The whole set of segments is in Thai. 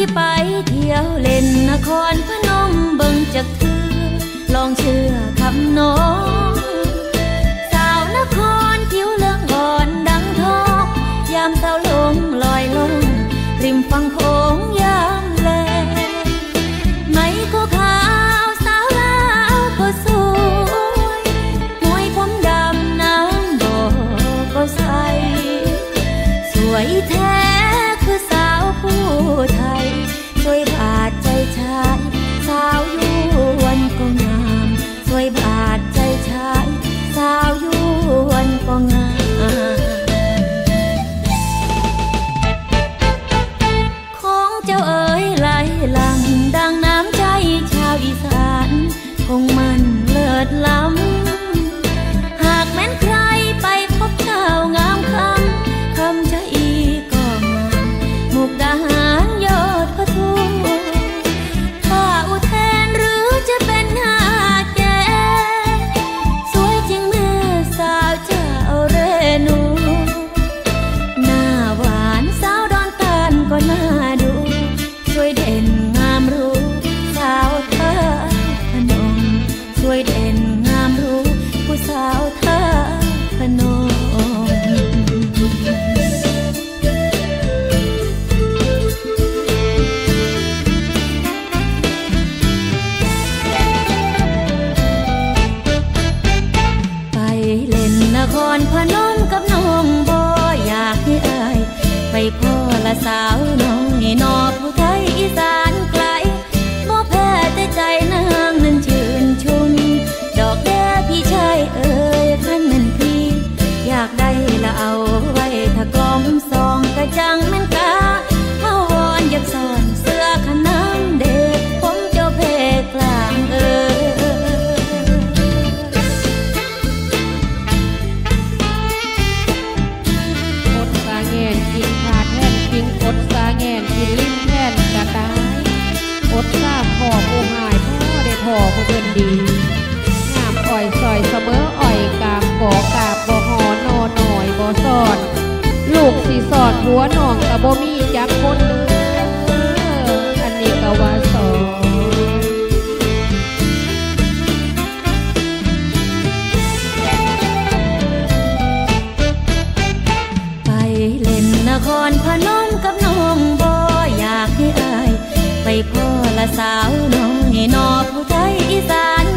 ที่ไปเที่ยวเล่นนครพนมเบิ่งจากเธอ ลองเชื่อคำน้อง สาวนครผิวเลืองอ่อนดังทองยามเสาลงลอยลง ริมฟังโขงยามแลไม่ก็ขาวสาวลาวก็สวยมวยผมดำน้ำบ่อก็ใสสวยเท อนพนมกับน้องบ่อยากให้อาย ไปพ่อละสาวน้อง บ่มีจักคนอันนี้ก็ว่าสองไปเล่นนครพนมกับน้องบ่อยากให้อาย ไปพ่อละสาวน้องให้นอผู้ใจอีสาน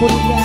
por